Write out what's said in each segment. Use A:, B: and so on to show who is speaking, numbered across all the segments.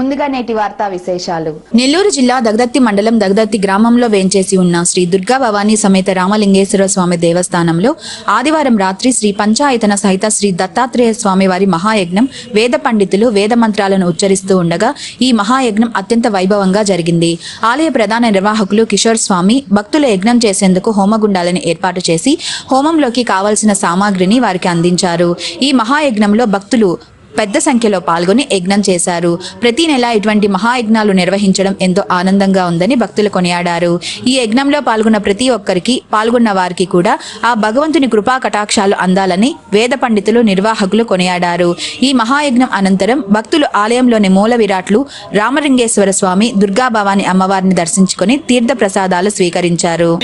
A: ముందుగా నేటి వార్తా విశేషాలు.
B: నెల్లూరు జిల్లా దగదత్తి మండలం దగదత్తి గ్రామంలో వేంచేసి ఉన్న శ్రీ దుర్గా భవానీ సమేత రామలింగేశ్వర స్వామి దేవస్థానంలో ఆదివారం రాత్రి శ్రీ పంచాయతన సహిత శ్రీ దత్తాత్రేయ స్వామి వారి మహాయజ్ఞం వేద పండితులు వేద మంత్రాలను ఉచ్చరిస్తూ ఉండగా ఈ మహాయజ్ఞం అత్యంత వైభవంగా జరిగింది. ఆలయ ప్రధాన నిర్వాహకులు కిషోర్ స్వామి భక్తుల యజ్ఞం చేసేందుకు హోమగుండాలను ఏర్పాటు చేసి హోమంలోకి కావలసిన సామాగ్రిని వారికి అందించారు. ఈ మహాయజ్ఞంలో భక్తులు పెద్ద సంఖ్యలో పాల్గొని యజ్ఞం చేశారు. ప్రతి నెల ఇటువంటి మహాయజ్ఞాలు నిర్వహించడం ఎంతో ఆనందంగా ఉందని భక్తులు కొనియాడారు. ఈ యజ్ఞంలో పాల్గొన్న ప్రతి ఒక్కరికి పాల్గొన్న వారికి కూడా ఆ భగవంతుని కృపా కటాక్షాలు అందాలని వేద పండితులు నిర్వాహకులు కొనియాడారు. ఈ మహాయజ్ఞం అనంతరం భక్తులు ఆలయంలోని మూల విరాట్లు రామలింగేశ్వర స్వామి దుర్గా భవాని అమ్మవారిని దర్శించుకొని తీర్థ ప్రసాదాలు స్వీకరించారు.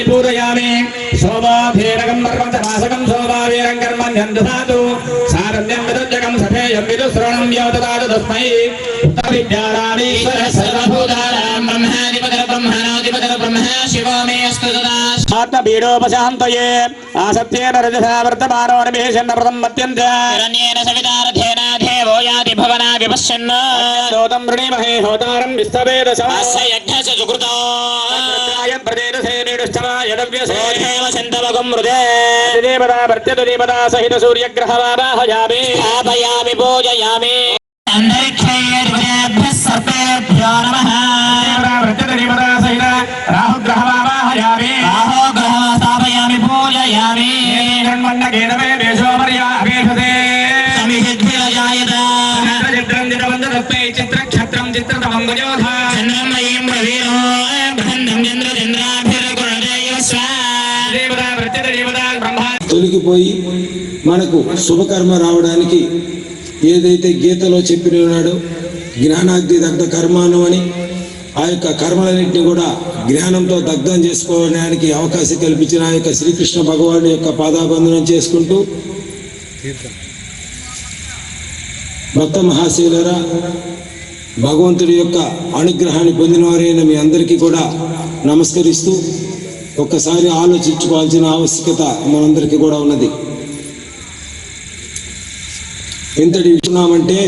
C: సారథ్యం విదజ్జకం సఖేయం విదుశ్రవణం యోతదాతు తస్మై విద్యారామీశ్వర సర్వభూతానాం బ్రహ్మాధిపతిర బ్రహ్మణాధిపతిర బ్రహ్మ శివో మే
D: ആത്മപീഡോപശാന്തയേ ആസത്യേന
C: രജസാ
D: വർത്തമാനോന്മേഷന്ന വ്രതം മത്യന്ത
C: ശരണ്യേന സവിതാരഥേനാഥേവോ യാതി ഭവനാ വിപശ്യന്ന
D: ശ്രോതം വൃണീമഹേ ഹോതാരം വിസ്തവേദ യജ്ഞസ
C: സുഹൃതോ സഹിത സൂര്യഗ്രഹവാരാഹയാമേ സ്ഥാപയാമി പൂജയാമേ
D: അന്തരിക്ഷേഭ്യോ നമ വൃത്തരിപദാ സഹിത
C: രാഹുഗ്രഹവാ దేశోమర్యా చిత్రం చిత్రక్షత్రం
D: స్వా
C: బ్రహ్మ
E: తొలగిపోయి మనకు శుభకర్మ రావడానికి ఏదైతే గీతలో చెప్పిన ఉన్నాడో జ్ఞానాగ్ని దగ్ధ కర్మానం అని ఆ యొక్క కర్మలన్నింటినీ కూడా జ్ఞానంతో దగ్ధం చేసుకోవడానికి అవకాశం కల్పించిన ఆ యొక్క శ్రీకృష్ణ భగవాను యొక్క పాదాబంధనం చేసుకుంటూ భక్త మహాశివులరా భగవంతుడి యొక్క అనుగ్రహాన్ని పొందినవారైన మీ అందరికీ కూడా నమస్కరిస్తూ ఒక్కసారి ఆలోచించుకోవాల్సిన ఆవశ్యకత మనందరికీ కూడా ఉన్నది. ఇంతటి వింటున్నామంటే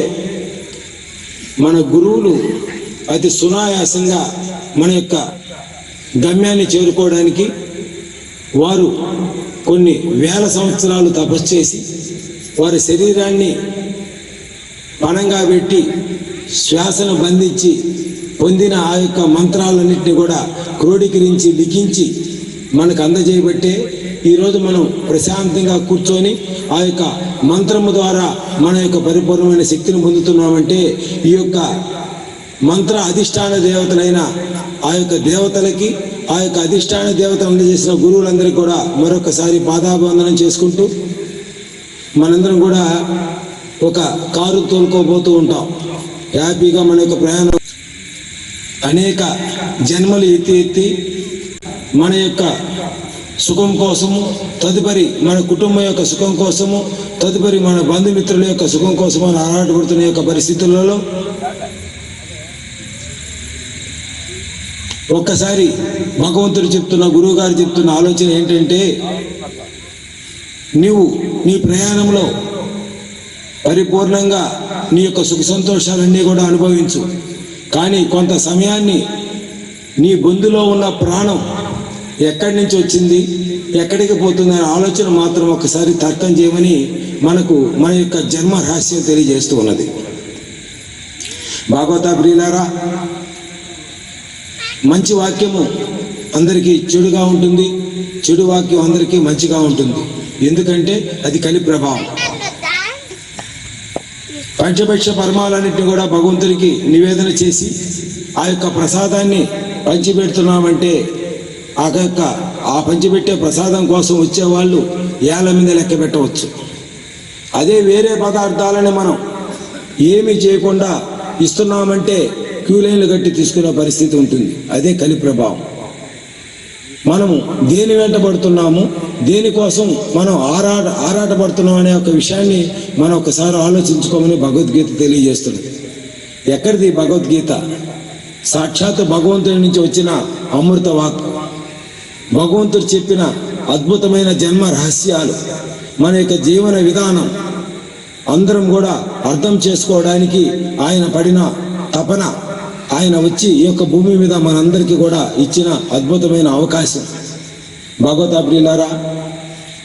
E: మన గురువులు అతి సునాయాసంగా మన యొక్క గమ్యాన్ని చేరుకోవడానికి వారు కొన్ని వేల సంవత్సరాలు తపస్సు చేసి వారి శరీరాన్ని పణంగా పెట్టి శ్వాసను బంధించి పొందిన ఆ యొక్క మంత్రాలన్నింటినీ కూడా క్రోడీకరించి లిఖించి మనకు అందజేయబట్టే ఈరోజు మనం ప్రశాంతంగా కూర్చొని ఆ యొక్క మంత్రము ద్వారా మన యొక్క పరిపూర్ణమైన శక్తిని పొందుతున్నామంటే ఈ యొక్క మంత్ర అధిష్టాన దేవతలైన ఆ యొక్క దేవతలకి ఆ యొక్క అధిష్టాన దేవతలు అందజేసిన గురువులందరికీ కూడా మరొకసారి పాదాభివందనం చేసుకుంటూ మనందరం కూడా ఒక కారు తోలుకోబోతూ ఉంటాం. హ్యాపీగా మన యొక్క ప్రయాణం అనేక జన్మలు ఎత్తి ఎత్తి మన యొక్క సుఖం కోసము తదుపరి మన కుటుంబం యొక్క సుఖం కోసము తదుపరి మన బంధుమిత్రుల యొక్క సుఖం కోసము అని ఆరాటపడుతున్న యొక్క పరిస్థితులలో ఒక్కసారి భగవంతుడు చెప్తున్న గురువు గారు చెప్తున్న ఆలోచన ఏంటంటే నీవు నీ ప్రయాణంలో పరిపూర్ణంగా నీ యొక్క సుఖ సంతోషాలన్నీ కూడా అనుభవించు. కానీ కొంత సమయాన్ని నీ బొందులో ఉన్న ప్రాణం ఎక్కడి నుంచి వచ్చింది ఎక్కడికి పోతుందనే ఆలోచన మాత్రం ఒకసారి తర్కం చేయమని మనకు మన యొక్క జన్మ రహస్యం తెలియజేస్తూ ఉన్నది. భాగవత ప్రియులారా మంచి వాక్యము అందరికీ చెడుగా ఉంటుంది. చెడు వాక్యం అందరికీ మంచిగా ఉంటుంది. ఎందుకంటే అది కలి ప్రభావం. పంచపక్ష పరమాలన్నింటినీ కూడా భగవంతుడికి నివేదన చేసి ఆ యొక్క ప్రసాదాన్ని పంచిపెడుతున్నామంటే ఆ యొక్క ఆ పంచిపెట్టే ప్రసాదం కోసం వచ్చేవాళ్ళు ఏళ్ళ మీద లెక్క పెట్టవచ్చు. అదే వేరే పదార్థాలని మనం ఏమి చేయకుండా ఇస్తున్నామంటే క్యూ లైన్లు కట్టి తీసుకునే పరిస్థితి ఉంటుంది. అదే కలి ప్రభావం. మనము దేని వెంట పడుతున్నాము? దేనికోసం మనం ఆరాట ఆరాటపడుతున్నాం అనే ఒక విషయాన్ని మనం ఒకసారి ఆలోచించుకోమని భగవద్గీత తెలియజేస్తుంది. ఎక్కడిది భగవద్గీత? సాక్షాత్ భగవంతుడి నుంచి వచ్చిన అమృత వాక్ భగవంతుడు చెప్పిన అద్భుతమైన జన్మ రహస్యాలు మన యొక్క జీవన విధానం. అందరం కూడా అర్థం చేసుకోవడానికి ఆయన పడిన తపన ఆయన వచ్చి ఈ యొక్క భూమి మీద మనందరికీ కూడా ఇచ్చిన అద్భుతమైన అవకాశం. భగవత ప్రియులారా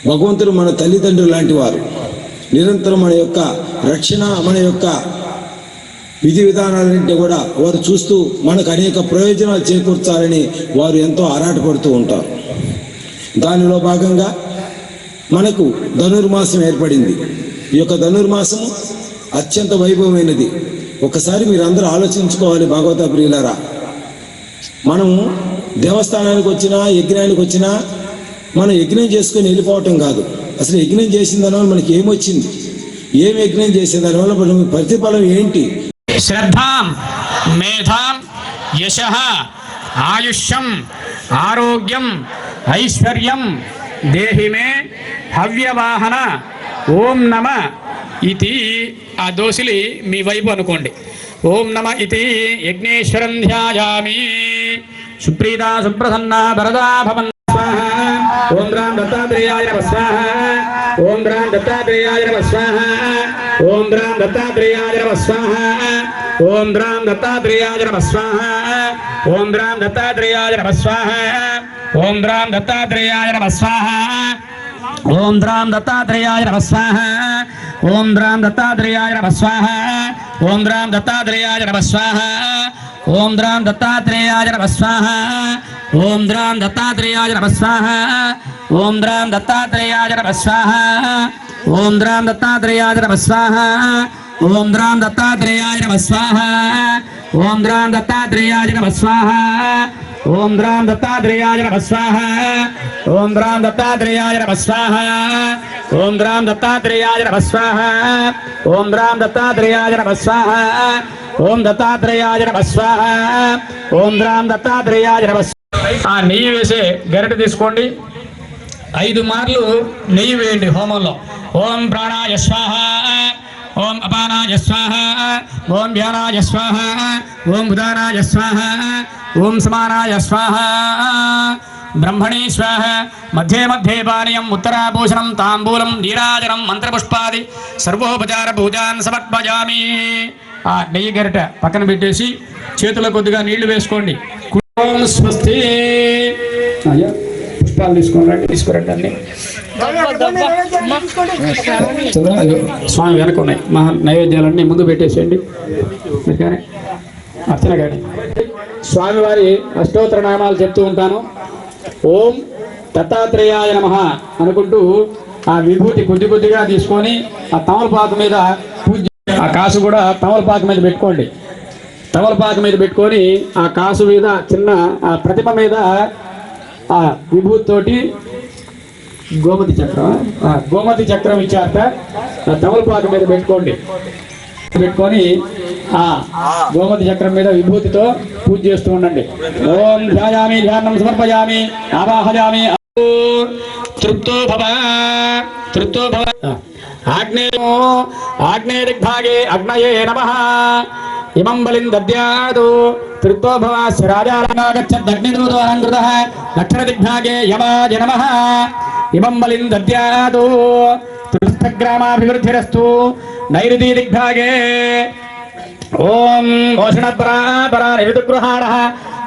E: భగవంతుడు మన తల్లిదండ్రులు లాంటి వారు. నిరంతరం మన యొక్క రక్షణ మన యొక్క విధి విధానాలన్నింటినీ కూడా వారు చూస్తూ మనకు అనేక ప్రయోజనాలు చేకూర్చాలని వారు ఎంతో ఆరాటపడుతూ ఉంటారు. దానిలో భాగంగా మనకు ధనుర్మాసం ఏర్పడింది. ఈ యొక్క ధనుర్మాసము అత్యంత వైభవమైనది. ఒకసారి మీరందరూ ఆలోచించుకోవాలి భాగవత ప్రియులారా. మనము దేవస్థానానికి వచ్చినా యజ్ఞానికి వచ్చినా మనం యజ్ఞం చేసుకొని వెళ్ళిపోవటం కాదు. అసలు యజ్ఞం చేసిన దానివల్ల మనకి ఏమొచ్చింది ఏం యజ్ఞం చేసిన దానివల్ల మనం ప్రతిఫలం ఏంటి?
C: శ్రద్ధాం మేధాం యశ ఆయుష్యం ఆరోగ్యం ఐశ్వర్యం దేహిమే హవ్యవాహన ఓం నమ ఇది ఆ దోసిలి మీ వైపు అనుకోండి ఓం నమ ఇది యజ్ఞేశ్వరం ధ్యాయామి సుప్రీత సుప్రసన్న భరదా భవన్ స్వాహ ఓం రామ్ దత్తాత్రేయాయ నమ స్వాహ ఓం రామ్ దత్తాత్రేయాయ నమ స్వాహ ఓం రామ్ దత్తాత్రేయాయ నమ స్వాహ ఓం రామ్ దత్తాత్రేయాయ నమ స్వాహ ఓం రామ్ దత్తాత్రేయాయ నమ స్వాహ ఓం రామ్ దత్తాత్రేయాయ నమ స్వాహ ఓం రామ్ దత్తాత్రేయాయ నమ స్వాహ ఓం రామ్ దత్తాత్రేయాయ నమ స్వాహ. ఓం రామ్ దత్తాత్రేయాయ నమ స్వాహ. ఓం రామ్ దత్తాత్రేయాయ నమ స్వాహ. ఓం రామ్ దత్తాత్రేయాయ నమ స్వాహ. ఓం రామ్ దత్తాత్రేయాయ నమ స్వాహ. ఓం రామ్ దత్తాత్రేయాయ నమ స్వాహ. ఓం రామ్ దత్తాత్రేయాయ నమ స్వాహ. ఓం రామ్ దత్తాత్రేయాయ నమ స్వాహ. ఓం రామ్ దత్తాత్రేయాయ నమ స్వాహ. ఓం రామ్ దత్తాత్రేయాయ నమ స్వాహ. ఓం రామ్ దత్తాత్రేయాయ నమ స్వాహ. ఓం రామ్ దత్తాత్రేయాయ నమ స్వాహ. ఓం దత్తాత్రేయాయ నమ స్వాహ. ఓం రామ్ దత్తాత్రేయాయ నమ ఆ నెయ్యి వేసే గరిట తీసుకోండి. ఐదు మార్లు నెయ్యి వేయండి హోమంలో. ఓం ప్రాణాయ స్వాహ. ఓం అపానాయ స్వాహ ఓం వ్యానాయ స్వాహ ఓం ఉదానాయ స్వాహ ఓం సమానాయ స్వాహ. బ్రహ్మణే స్వాహ మధ్యే మధ్యే పానీయం ఉత్తరాభూషణం తాంబూలం నీరాజనం మంత్రపుష్పాది సర్వోపచార పూజాన్ సమర్పజామి. ఆ నెయ్యి గరిట పక్కన పెట్టేసి చేతుల కొద్దిగా నీళ్ళు వేసుకోండి. స్వస్తి. పుష్పాలు తీసుకోండి తీసుకురండి అన్ని. స్వామి వెనక ఉన్నాయి. మహా నైవేద్యాలన్నీ ముందు పెట్టేసేయండి. అర్చన కానీ స్వామివారి అష్టోత్తర నామాలు చెప్తూ ఉంటాను. ఓం దత్తాత్రేయాయ నమ అనుకుంటూ ఆ విభూతి కొద్ది కొద్దిగా తీసుకొని ఆ తమలపాకు మీద పూజ ఆ కాసు కూడా తమలపాకు మీద పెట్టుకోండి. తమలపాకు మీద పెట్టుకొని ఆ కాసు మీద చిన్న ఆ ప్రతిమ మీద ఆ విభూతి తోటి గోమతి చక్రం. గోమతి చక్రం ఇచ్చాక తమలపాకు మీద పెట్టుకోండి. పెట్టుకొని ఆ గోమతి చక్రం మీద విభూతితో పూజ చేస్తూ ఉండండి. ఓం ధ్యాయామి ధ్యానం సమర్పయామి ఆవాహయామి. తృప్తో భవ తృప్తో భవ. ఆగ్నేయో ఆగ్నేయ దిగ్భాగే అగ్నయే నమ. ఇమం బలిం దద్యాదు తృప్తో భవాస్య రాజాగచ్చదగ్నిదూతోహంకృత దక్షిణ దిగ్భాగే యమాయ నమ ఇమం బలిం దద్యాదు తృస్థగ్రామాభివృద్ధిరస్తు నైరుతి దిగ్భాగే ఓం భూషణపరా నిరుతుగృహాణ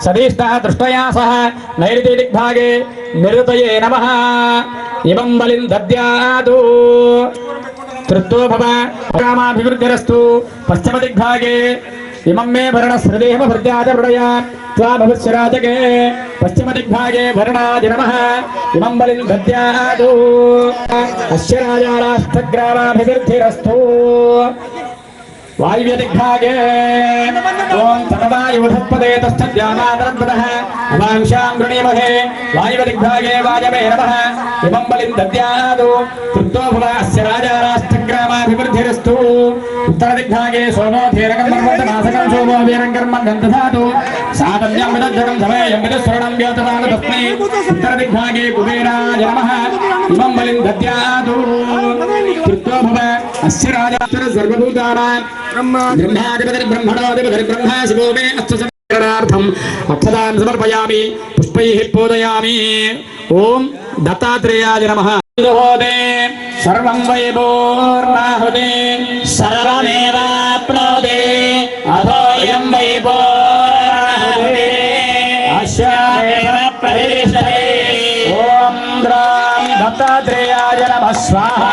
C: సదీష్ట దృష్టయా సహ నైరుతి దిగ్భాగే నిరుతయే నమ ఇమం బలిం దద్యాదు తృత్తో భవ పశ్చిమ దిగ్భాగే ఇమం మే భరణ సృదేహ భృత్యాద హృదయా త్వా భవిష్యరాజకే పశ్చిమ దిగ్భాగే భరణాది నమ ఇమం బలిన్ భద్యాదు అస్య రాజారాష్టగ్రామాభివృద్ధిరస్తు వాయువ్య దిగ్భాగే ఓం తనవాయుధత్పదే తస్థ్యానాదరద్వదః అవాంశాం గృణీమహే వాయువ దిగ్భాగే వాయవే నమః ఇమం బలిన్ దద్యాదు उत्तरदिग्भागे सोमो धीरकं पर्वतनासकं सोमो वीरं कर्मन् दधातु सातन्यं विदज्जकं समयं विदस्वरणं व्योतवान तस्मै। उत्तरदिग्भागे कुबेराय नमः। इमं बलिं दद्यातु कृत्वा भव अस्य राजातर सर्वभूतानां ब्रह्माधिपतिर्ब्रह्मणोऽधिपतिर्ब्रह्मा शिवो मे अर्थसंकरणार्थम् अर्थदान् समर्पयामि, पुष्पैः पूजयामि। ॐ दत्तात्रेयाय नमः। दुहोदे सर्वं वैभोर्नाहुदे सर्वमेवाप्नोदे अधोऽयं वैभोर्नाहुदे अश्वामेव प्रतिष्ठते ॐ द्रां
D: भक्तात्रेयाय नमः स्वाहा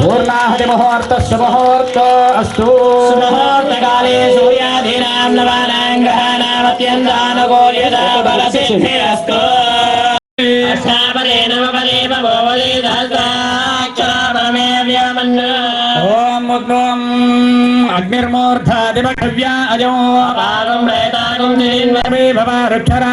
D: पूर्णाहुति
C: मुहूर्तः सुमुहूर्तो अस्तु
D: सुमुहूर्तकाले सूर्याधीनां नवानां ग्रहाणामत्यन्तानुकूल्यता बलसिद्धिरस्तु పరే నమ పరే భవదే దాక్షామే వ్యామన్న
C: ఓం ఉద్భవం అగ్నిర్మూర్ధాదివక్షవ్యా అజో పాదం ప్రేతాగం జీన్వే భవ
D: రుక్షరా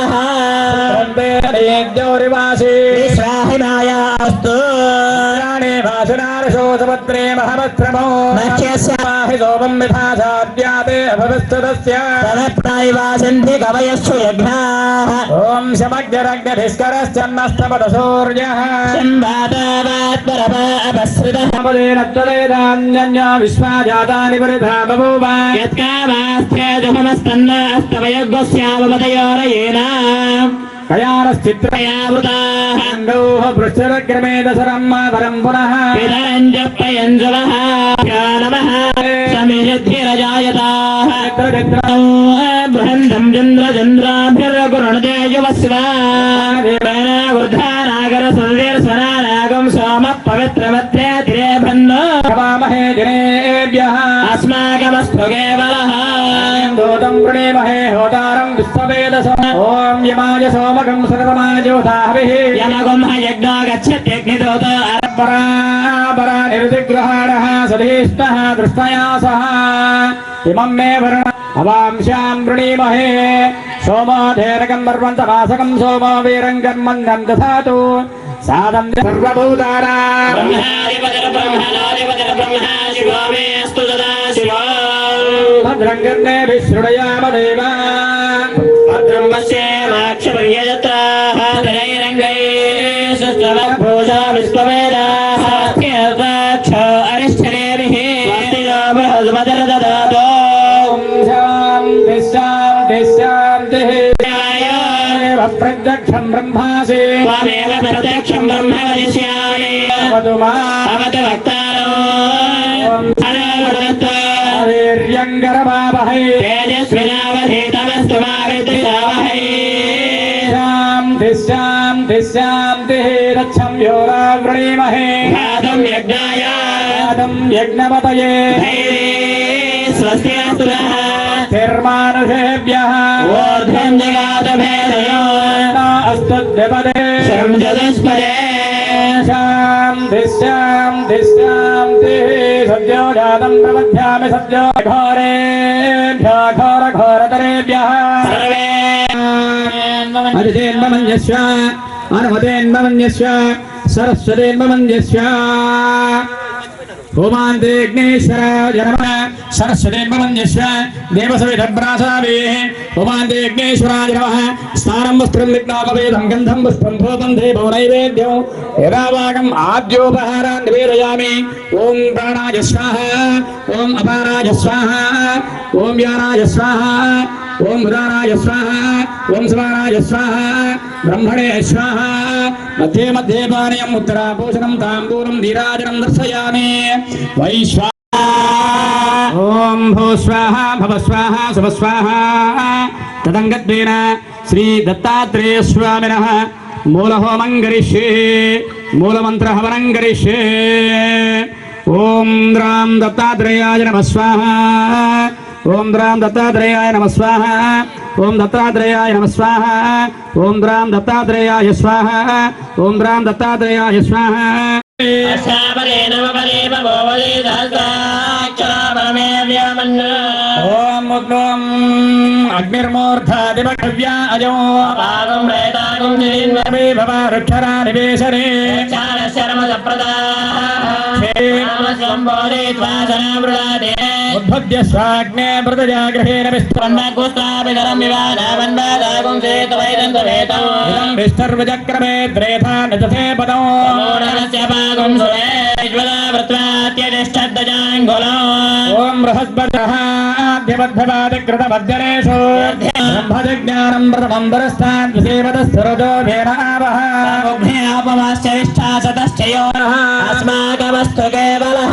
D: यज्ञौरिवासे विश्वाहिनायास्तु
C: प्राणे भासुनारशोधपत्रे महमत्रमो
D: नक्षस्याहि
C: सोमं विभासाद्याते भवस्तुतस्य तदप्रायिवासन्ति
D: विश्वा
C: जातानि
D: परिधा
C: बभूव పృష్ఠరగ్రమే దశరం మాతరం పునః.
D: పితరంజప్పయంజవః నమః చంద్రచంద్రాభిర్గుణదేయవస్వ వృద్ధానాగర సుర్వేర్స్వనాగం సోమ పవిత్రమత్రే
C: ओम यमाय सोमकं सुगतमायोधाहविः यमगं यज्ञो गच्छत्यग्निदोत बराबरा निर्दिग्रहाणः
D: सुधीष्टः दृष्टया सह इमं मे
C: वरुण अवांशान् गृणीमहे सोमो
D: धैरकं पर्वन्तवासकं सोमो वीरं कर्मन्नं दधातु सादं सर्वभूतारा भद्रं कर्णे
C: विश्रुडयाम देवा। यक्षपर्यजताः रङ्गै
D: सुस्तवभूषा
C: प्रत्यक्षम् ब्रह्मासि
D: त्वमेव प्रत्यक्षम् ब्रह्म वदिष्यामि तेजस्विनावधीतमस्तु मा
C: तिष्ठां तिष्ठां रक्षं योरा वृणीमहे
D: पादं यज्ञाय। पादं यज्ञपतये स्वस्त्यास्तु नः
C: अस्तुद्यपदे
D: शां
C: तिः सद्यो जातं प्रबध्यामि सद्यो। घोरेभ्यः घोरघोरतरेभ्यः।
D: सर्वे
C: അരുതേന്മന്യശ്വ അനുമതേന്മന്യശ്വ സരസ്വതേന്മന്യശ്വ ഹോമാന്തേഗ്നേശ്വര ജനമ സരസ്വതേന്മന്യശ്വ ദേവസവിധബ്രാസാവേഹ ഹോമാന്തേഗ്നേശ്വരായ നമഃ സ്ഥാനം വസ്ത്രം വിഘ്നാപവേദം ഗന്ധം പുഷ്പം ഭൂതന്ധേ ഭവനൈവേദ്യം യഥാവാകം ആദ്യോപഹാരാൻ നിവേദയാമി ഓം പ്രാണായ സ്വാഹ ഓം അപാരായ സ്വാഹ ഓം വ്യാനായ സ്വാഹ స్వాహ ఓం ఉదానాయ స్వాహ ఓం సమానాయ స్వాహ బ్రహ్మణే స్వాహ మధ్యే మధ్యే పానీయం ఉత్తరాభూషణం తాంబూలం నీరాజనం దర్శయామి వైశ్వా ఓం భూ స్వాహ భవ స్వాహ శుభ స్వాహ తదంగత్వేన శ్రీ దత్తాత్రేయ స్వామిన మూలహోమం గరిష్యే మూలమంత్ర హవనం గరిష్యే ఓం ఓం రాం దత్తాత్రేయాయ నమ స్వాహ. ఓం దత్తాత్రేయాయ నమ స్వాహ. ఓం రాం దత్తాత్రేయాయ స్వాహ. ఓం రాం దత్తాత్రేయాయ స్వాహ. ఓం ఉద్వం అగ్నిర్మూర్ధాదిపక్షవ్యా అజో
D: పాదం ప్రేతాగం జిన్వ
C: మే భవ వృక్షరా నివేశనే
D: శరమ సంబోధిత్వా సనామృడే
C: ఉద్భుద్య స్వాగ్నే మృతజాగ్రహేణ విస్త్రన్న
D: కుస్తాపితరం వివాదావన్వాదాగం సేతవైదంత వేతం
C: ఇదం విస్తర్వచక్రమే ద్రేధా నజసే పదం
D: మూఢనస్య పాగం సురేజ్వల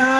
D: వృత్వాత్యతిష్టద్దజాంగులం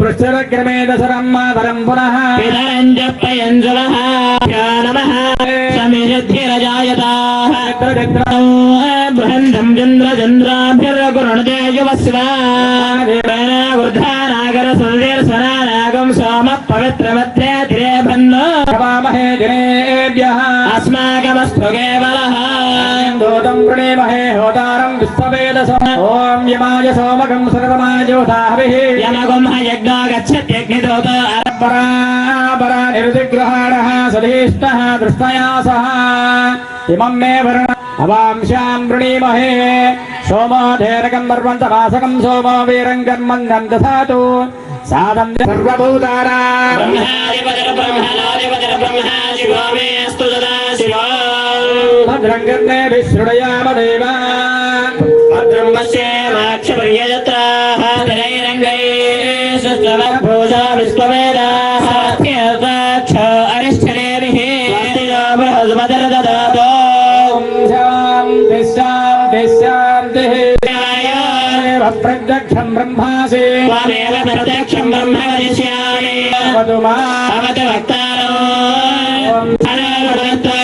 C: పృష్ఠరగ్రమే దశరం మాతరం పునః.
D: పితరంజప్పయంజలః నమః సమిషద్ధిరజాయతాః. బృహంతం చంద్ర చంద్రాభిర్గుణదేయువస్వ వృద్ధానాగర సుదీర్శనాగం సోమ పవిత్రమత్రే తిరే భన్నో
C: వామహే జనేభ్యः
D: అస్మాకమస్తు కేవలః दूतं प्रणेमहे
C: होतारं विश्ववेदसोम ॐ यमाय सोमकं सुरतमायोधाभिः यमगं यज्ञो गच्छत्यग्निदूत बराबरा निर्दिग्रहाणः सुधीष्टः दृष्टया सह इमं मे वर्ण अवांशां
D: वृणीमहे धेरकं धैरकं पर्वन्तवासकं सोमो वीरं कर्मं दधातु
C: सादं सर्वभूतारा ब्रह्मादिपजर ब्रह्मणादिपजर
D: अस्तु अद्रङ्गन्ने विसृणयामदेव। अद्रह्मस्य माक्षपर्यजत्राः रङ्गै सुस्तवभूषा विश्ववेदाः। क्ष
C: अरिष्ठनेभिः बृहस्मदर ददातो शान्तिः
D: शान्तिः
C: प्रत्यक्षम् ब्रह्मासि।
D: त्वमेव प्रत्यक्षम् वक्तारो।
C: अनावदत्वा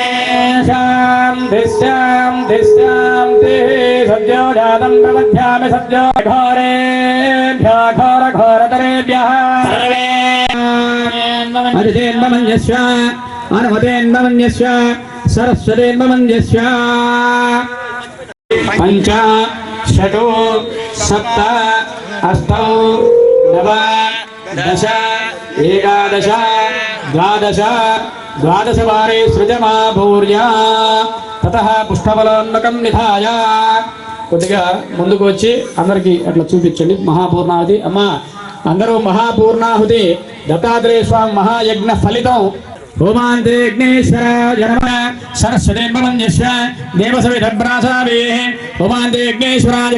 C: शाम
D: शान्ति शान्ति
C: शान्तिः सद्यो जातं प्रबध्यामि सद्यो घोरेभ्यः घोर घोर तरे भ्या
D: सर्वे
C: हरिषेन्वमन्यस्व अनुमतेन्वमन्यस्व सरस्वतेन्वमन्यस्व पञ्च षट् सप्त अष्टौ नव दश एकादश ద్వాదశ ద్వాదశ వారే సృజమా భూర్యా తత పుష్పబలోన్మకం నిధాయ. కొద్దిగా ముందుకు వచ్చి అందరికి అట్లా చూపించండి. మహాపూర్ణాహుతి అమ్మ అందరూ మహాపూర్ణాహుతి. దత్తాత్రేయ స్వామి మహాయజ్ఞ ఫలితం. హోమాంతే జనమ సరస్వతి మంజస్వ దేవసవిధబ్రాసావే హోమాంతే యజ్ఞేశ్వరాయ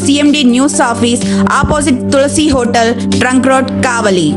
B: CMD news office opposite Tulsi hotel trunk road Kavali